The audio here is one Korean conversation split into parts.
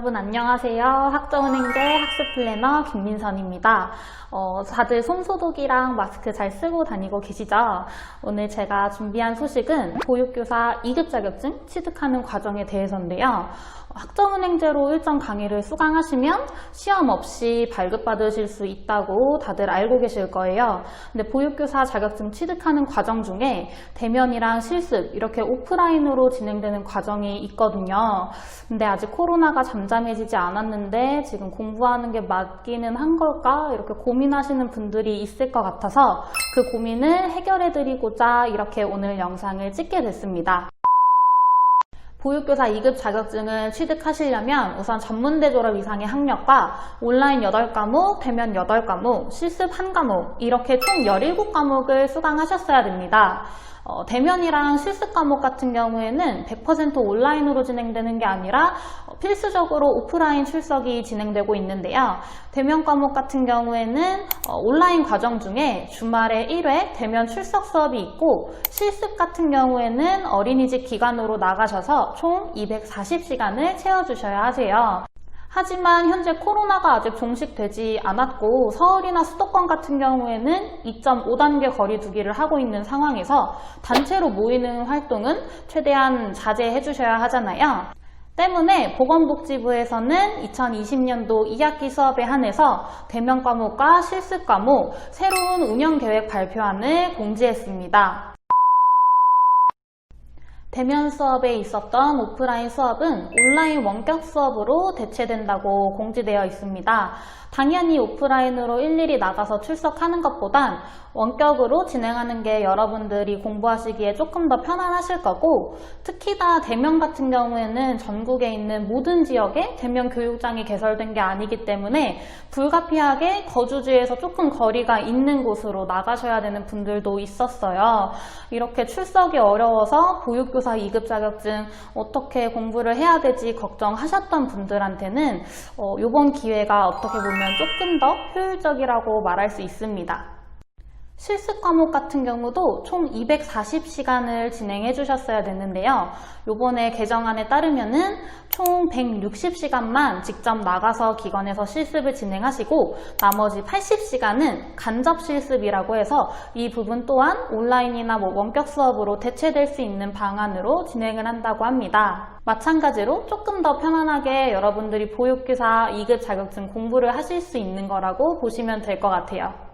여러분 안녕하세요. 학점은행제 학습 플래너 김민선입니다. 어, 다들 손소독이랑 마스크 잘 쓰고 다니고 계시죠? 오늘 제가 준비한 소식은 보육교사 2급 자격증 취득하는 과정에 대해서인데요. 학점은행제로 일정 강의를 수강하시면 시험 없이 발급받으실 수 있다고 다들 알고 계실 거예요. 근데 보육교사 자격증 취득하는 과정 중에 대면이랑 실습 이렇게 오프라인으로 진행되는 과정이 있거든요. 근데 아직 코로나가 잠잠 해지지 않았는데 지금 공부하는 게 맞기는 한 걸까? 이렇게 고민하시는 분들이 있을 것 같아서 그 고민을 해결해 드리고자 이렇게 오늘 영상을 찍게 됐습니다. 보육교사 2급 자격증을 취득하시려면 우선 전문대 졸업 이상의 학력과 온라인 8과목, 대면 8과목, 실습 1과목 이렇게 총 17과목을 수강하셨어야 됩니다. 어, 대면이랑 실습 과목 같은 경우에는 100% 온라인으로 진행되는 게 아니라 어, 필수적으로 오프라인 출석이 진행되고 있는데요. 대면 과목 같은 경우에는 어, 온라인 과정 중에 주말에 1회 대면 출석 수업이 있고 실습 같은 경우에는 어린이집 기관으로 나가셔서 총 240시간을 채워주셔야 하세요. 하지만 현재 코로나가 아직 종식되지 않았고 서울이나 수도권 같은 경우에는 2.5단계 거리 두기를 하고 있는 상황에서 단체로 모이는 활동은 최대한 자제해 주셔야 하잖아요. 때문에 보건복지부에서는 2020년도 2학기 수업에 한해서 대면 과목과 실습 과목 새로운 운영 계획 발표안을 공지했습니다. 대면 수업에 있었던 오프라인 수업은 온라인 원격 수업으로 대체된다고 공지되어 있습니다. 당연히 오프라인으로 일일이 나가서 출석하는 것보단 원격으로 진행하는 게 여러분들이 공부하시기에 조금 더 편안하실 거고 특히나 대면 같은 경우에는 전국에 있는 모든 지역에 대면 교육장이 개설된 게 아니기 때문에 불가피하게 거주지에서 조금 거리가 있는 곳으로 나가셔야 되는 분들도 있었어요. 이렇게 출석이 어려워서 보육교 사 2급 자격증 어떻게 공부를 해야 되지 걱정하셨던 분들한테는 어, 이번 기회가 어떻게 보면 조금 더 효율적이라고 말할 수 있습니다. 실습 과목 같은 경우도 총 240시간을 진행해 주셨어야 됐는데요. 요번에 개정안에 따르면은 총 160시간만 직접 나가서 기관에서 실습을 진행하시고 나머지 80시간은 간접 실습이라고 해서 이 부분 또한 온라인이나 뭐 원격 수업으로 대체될 수 있는 방안으로 진행을 한다고 합니다. 마찬가지로 조금 더 편안하게 여러분들이 보육교사 2급 자격증 공부를 하실 수 있는 거라고 보시면 될 것 같아요.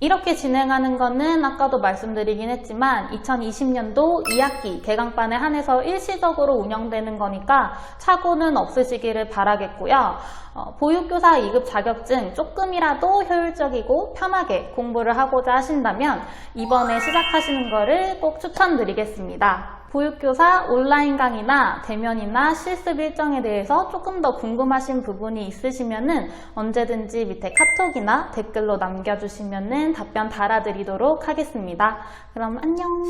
이렇게 진행하는 거는 아까도 말씀드리긴 했지만 2020년도 2학기 개강반에 한해서 일시적으로 운영되는 거니까 착오는 없으시기를 바라겠고요. 어, 보육교사 2급 자격증 조금이라도 효율적이고 편하게 공부를 하고자 하신다면 이번에 시작하시는 거를 꼭 추천드리겠습니다. 보육교사 온라인 강의나 대면이나 실습 일정에 대해서 조금 더 궁금하신 부분이 있으시면 언제든지 밑에 카톡이나 댓글로 남겨주시면 답변 달아드리도록 하겠습니다. 그럼 안녕!